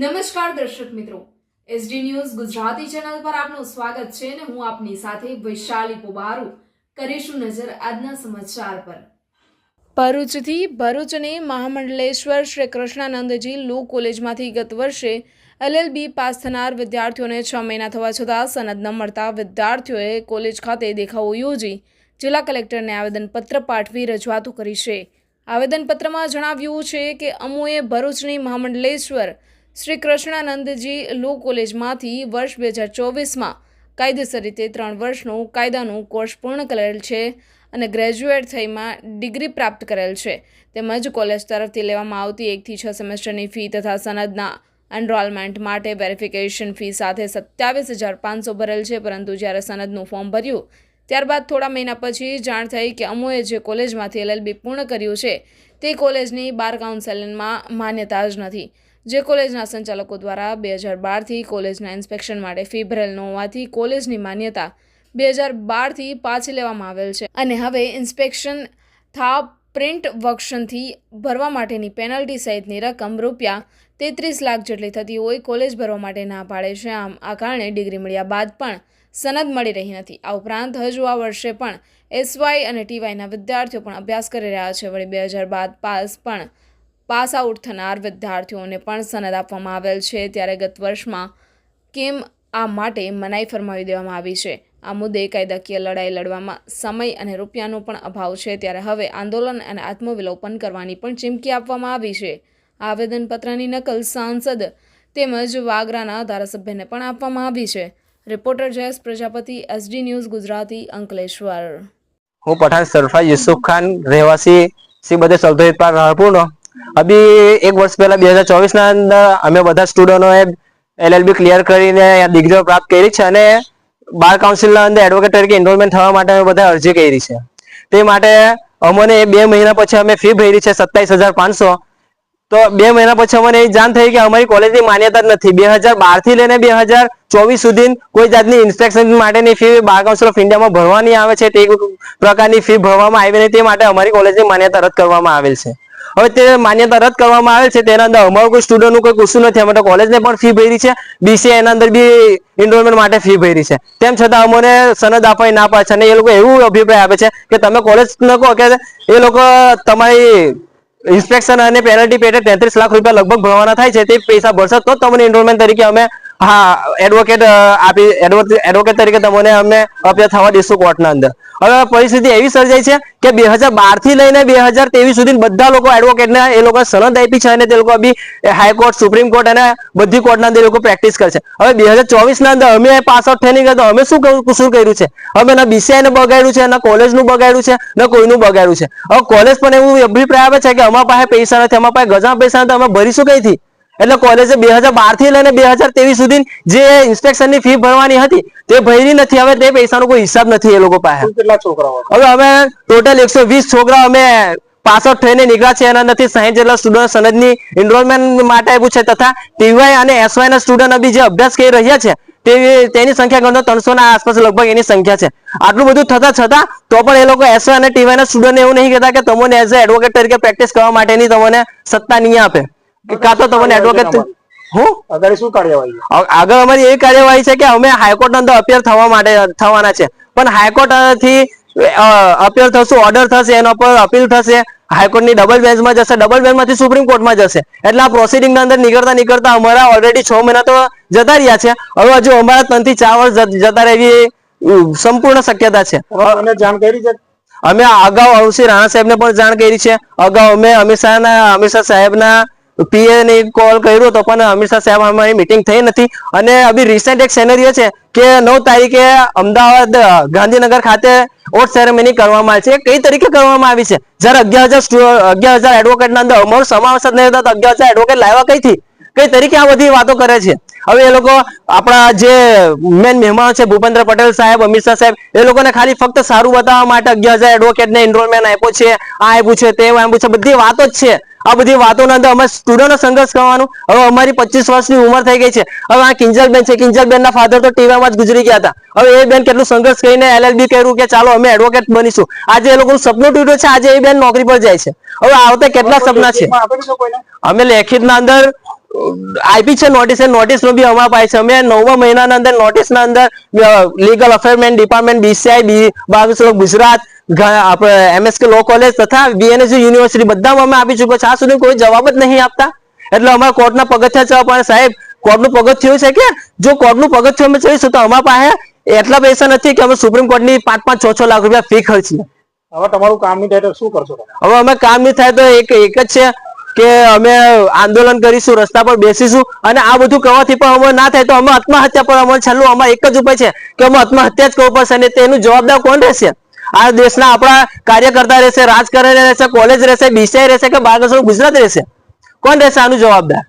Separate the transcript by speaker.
Speaker 1: નમસ્કાર દર્શક મિત્રો. એસડી ન્યૂઝ ગુજરાતી ચેનલ પર આપનું સ્વાગત છે અને હું આપની સાથે વૈશાલી પોબારુ કરીશું નજર આજના સમાચાર પર. ભરૂચથી ભરૂચની મહામંડલેશ્વર શ્રી કૃષ્ણાનંદજી લો કોલેજમાંથી ગત વર્ષે એલએલબી પાસ થનાર વિદ્યાર્થીઓને છ મહિના થવા છતાં સનદ ન મળતા વિદ્યાર્થીઓએ કોલેજ ખાતે દેખાવો યોજી જિલ્લા કલેક્ટરને આવેદનપત્ર પાઠવી રજૂઆતો કરી છે. આવેદનપત્રમાં જણાવ્યું છે કે અમુએ ભરૂચની મહામંડલેશ્વર શ્રી કૃષ્ણાનંદજી લો કોલેજમાંથી વર્ષ બે હજાર ચોવીસમાં કાયદેસર રીતે ત્રણ વર્ષનું કાયદાનું કોર્સ પૂર્ણ કરેલ છે અને ગ્રેજ્યુએટ થઈમાં ડિગ્રી પ્રાપ્ત કરેલ છે. તેમજ કોલેજ તરફથી લેવામાં આવતી એકથી છ સેમેસ્ટરની ફી તથા સનદના એનરોલમેન્ટ માટે વેરિફિકેશન ફી સાથે સત્યાવીસ હજાર પાંચસો ભરેલ છે. પરંતુ જ્યારે સનદનું ફોર્મ ભર્યું, ત્યારબાદ થોડા મહિના પછી જાણ થઈ કે અમુએ જે કોલેજમાંથી એલએલબી પૂર્ણ કર્યું છે, તે કોલેજની બાર કાઉન્સેલિંગમાં માન્યતા જ નથી. જે કોલેજના સંચાલકો દ્વારા બે હજાર બારથી કોલેજના ઇન્સ્પેક્શન માટે ફી ભરેલ ન હોવાથી કોલેજની માન્યતા બે હજાર બારથી પાછી લેવામાં આવેલ છે. અને હવે ઇન્સ્પેક્શન થા પ્રિન્ટ વર્કશનથી ભરવા માટેની પેનલ્ટી સહિતની રકમ રૂપિયા તેત્રીસ લાખ જેટલી થતી હોય કોલેજ ભરવા માટે ના પાડે છે. આમ, આ કારણે ડિગ્રી મળ્યા બાદ પણ સનદ મળી રહી નથી. આ ઉપરાંત હજુ આ વર્ષે પણ એસવાય અને ટીવાયના વિદ્યાર્થીઓ પણ અભ્યાસ કરી રહ્યા છે. વળી બે હજાર બાદ પાસ પણ પાસ આઉટ થનાર વિદ્યાર્થીઓને પણ સનદ આપવામાં આવેલ છે. ત્યારે ગત વર્ષમાં કેમ આ માટે મનાઈ ફરમાવી દેવામાં આવી છે. આ મુદ્દે કાયદાકીય લડાઈ લડવામાં સમય અને રૂપિયાનો પણ અભાવ છે. ત્યારે હવે આંદોલન અને આત્મવિલોપન કરવાની પણ ચીમકી આપવામાં આવી છે. આવેદનપત્રની નકલ સાંસદ તેમજ વાગરાના ધારાસભ્યને પણ આપવામાં આવી છે. Reporter Jayesh Prajapati, SD news Gujarati, Ankleshwar.
Speaker 2: હું પઠાણ સરફા યુસુફ ખાન, રહેવાસી શ્રી બધે સૌદેવ પાર રાહપુરનો અભી એક વર્ષ પહેલા બે હજાર ચોવીસ ના અંદર અમે બધા સ્ટુડન્ટોએ એલએલબી ક્લિયર કરીને ડિગ્રીઓ પ્રાપ્ત કરી છે અને બાર કાઉન્સિલના અંદર એડવોકેટ તરીકે એનરોલમેન્ટ થવા માટે અમે બધા અરજી કરી છે. તે માટે અમને બે મહિના પછી અમે ફી ભરી છે સત્તાવીસ હજાર પાંચસો. તો બે મહિના પછી અમને એ જાણ થઈ કે અમારી કોલેજની માન્યતા જ નથી. બે હજાર બારથી લઈને બે હજાર ચોવીસ સુધી કોઈ જાતની ઇન્સ્પેક્શન માટેની ફી બાર કાઉન્સિલ ઓફ ઇન્ડિયામાં ભરવાની આવે છે. તે પ્રકારની ફી ભરવામાં આવી નહીં તે માટે અમારી કોલેજની માન્યતા રદ કરવામાં આવેલ છે. હવે તે માન્યતા રદ કરવામાં આવેલ છે. તેના અંદર અમારું કોઈ સ્ટુડન્ટનું કોઈ કશું નથી. અમે તો કોલેજને પણ ફી ભરી છે. બીસીએ એના અંદર બી એનરોલમેન્ટ માટે ફી ભરી છે. તેમ છતાં અમને સનદ આપવાની ના પાડે અને એ લોકો એવું અભિપ્રાય આપે છે કે તમે કોલેજ ન કહો કે એ લોકો તમારી ઇન્સ્પેક્શન અને પેનલ્ટી પેટે તેત્રીસ લાખ રૂપિયા લગભગ ભરવાના થાય છે. તે પૈસા ભરશે તો તમને એનરોલમેન્ટ તરીકે અમે હા એડવોકેટ આપી એડવોકેટ તરીકે તમને અમે અપીલ થવા દઈશું કોર્ટના અંદર. હવે પરિસ્થિતિ એવી સર્જાઈ છે કે બે હજાર બારથી લઈને બે હજાર ત્રેવીસ સુધી બધા લોકો એડવોકેટને એ લોકો સનદ આપી છે અને તે લોકો બી હાઈકોર્ટ સુપ્રીમ કોર્ટ અને બધી કોર્ટના અંદર એ લોકો પ્રેક્ટિસ કરશે હવે બે હજાર ચોવીસ ના અંદર અમે પાસ આઉટ થઈને ગયા તો અમે શું શું કર્યું છે? અમે ના બીસીઆઈ ને બગાડ્યું છે, ના કોલેજનું બગાડ્યું છે, ના કોઈનું બગાડ્યું છે. હવે કોલેજ પણ એવું અભિપ્રાય આવે છે કે અમારા પાસે પૈસા નથી, અમારા પાસે ગજા પૈસા નથી, અમે ભરીશું કઈથી એટલે કોલેજે બે હજાર બારથી લઈને બે હજાર ત્રેવીસ સુધી જે ઇન્સ્પેક્શનની ફી ભરવાની હતી તે ભરી નથી. હવે તે પૈસાનો કોઈ હિસાબ નથી એ લોકો પાસે.
Speaker 3: કેટલા છોકરાઓ
Speaker 2: હવે અમે ટોટલ એકસો વીસ છોકરા અમે પાસઆઉટ થઈને નીકળ્યા છે એના નથી સાહીઠ જેટલા સ્ટુડન્ટ સનદની એનરોલમેન્ટ માટે આપ્યું છે તથા ટીવાય અને એસવાય ના સ્ટુડન્ટ બી જે અભ્યાસ કરી રહ્યા છે તેની સંખ્યા ગણો ત્રણસો ના આસપાસ લગભગ એની સંખ્યા છે. આટલું બધું થતા છતાં તો પણ એ લોકો એસવાય અને ટીવાય ના સ્ટુડન્ટ એવું નહીં કહેતા કે તમને એઝ એડવોકેટ તરીકે પ્રેક્ટિસ કરવા માટેની તમને સત્તા નહીં આપે. કે કાં તો તમને એડવોકેટ હું?
Speaker 3: આગળ શું કાર્યવાહી?
Speaker 2: આગળ અમારી એવી કાર્યવાહી છે કે અમે હાઈકોર્ટ અંદર અપીયર થવા માટે થવાના છે. પણ હાઈકોર્ટથી અપીયર થશું ઓર્ડર થશે એના પર અપીલ થશે. હાઈકોર્ટની ડબલ બેન્ચમાં જશે. ડબલ બેન્ચમાંથી સુપ્રીમ કોર્ટમાં જશે. એટલે આ પ્રોસિડિંગના અંદર નીકળતા નીકળતા અમારા ઓલરેડી છ મહિના તો જતા રહ્યા છે. હવે હજુ અમારા ત્રણથી ચાર વર્ષ જતા રહેવી સંપૂર્ણ શક્યતા છે.
Speaker 3: મને જાણ કરી છે?
Speaker 2: અમે અગાઉ અરુણસિંહ રાણા સાહેબને પણ જાણ કરી છે. અગાઉ અમે અમિત શાહના અમિત શાહ સાહેબના પીએ ને કોલ કર્યો હતો પણ અમિત શાહ સાહેબ અમારી મીટિંગ થઈ નથી. અને અભી રિસેન્ટ એક સેનેરિયો છે કે નવ તારીખે અમદાવાદ, ગાંધીનગર ખાતે ઓટ સેરેમની કરવામાં આવી છે. કઈ તરીકે કરવામાં આવી છે? જયારે અગિયાર હજાર અગિયાર હજાર એડવોકેટ ના અંદર અમારો સમાવેશ જ નહીં હતો તો અગિયાર હજાર એડવોકેટ લાવ્યા કઈથી? કઈ તરીકે આ બધી વાતો કરે છે હવે એ લોકો આપણા જે મેન મહેમાનો છે ભૂપેન્દ્ર પટેલ સાહેબ અમિત શાહ સાહેબ એ લોકોને ખાલી ફક્ત સારું બતાવવા માટે અગિયાર હજાર એડવોકેટને એનરોલમેન્ટ આપ્યો છે આ આપ્યું છે તે આપ્યું છે બધી વાતો જ છે આ બધી વાતોના અંદર અમે સ્ટુડન્ટો સંઘર્ષ કરવાનું હવે અમારી પચીસ વર્ષની ઉંમર થઈ ગઈ છે હવે આ કિંજલબેન છે કિંજલબેન ના ફાધર તો ટીવીમાં જ ગુજરી ગયા હતા હવે એ બેન કેટલું સંઘર્ષ કરીને એલએલબી કર્યું કે ચાલો અમે એડવોકેટ બનીશું આજે એ લોકોનું સપનું તૂટ્યું છે આજે એ બેન નોકરી પર જાય છે હવે આવતા કેટલા સપના છે અમે લેખિતના અંદર આપી છે નોટિસ નોટિસ નો બી અમારા પાસે છે. અમે નવમા મહિનાના અંદર નોટિસ ના અંદર લીગલ અફેરમેન્ટ ડિપાર્ટમેન્ટ બીસીઆઈ બાવીસ ગુજરાત આપણે એમએસકે લો કોલેજ તથા બીએનએસયુ યુનિવર્સિટી બધામાં અમે આપી ચૂક્યો છે આ સુધી કોઈ જવાબ જ નહીં આપતા. એટલે અમારા કોર્ટના પગથિયા છે પણ સાહેબ કોર્ટનું પગથિયું છે કે જો કોર્ટનું પગથિયું અમે જોઈશું તો અમારા પાસે એટલા પૈસા નથી કે અમે સુપ્રીમ કોર્ટની પાંચ પાંચ છ છ લાખ રૂપિયા ફી ખર્ચીએ.
Speaker 3: હવે તમારું કામ નહીં થાય તો શું કરશો
Speaker 2: હવે અમે કામ નહીં થાય તો એક એક જ છે. કે અમે આંદોલન કરીશું, રસ્તા પર બેસીશું અને આ બધું કરવાથી પણ અમે ના થાય તો અમે આત્મહત્યા પર અમારે છેલ્લું અમારે એક જ ઉપાય છે કે અમે આત્મહત્યા જ કરવું પડશે અને તેનું જવાબદાર કોણ રહેશે? આ દેશના આપણા કાર્યકર્તા રહેશે, રાજકારણ રહેશે, કોલેજ રહેશે, બીસીઆઈ રહેશે કે બાળકો ગુજરાત રહેશે? કોણ રહેશે આનું જવાબદાર?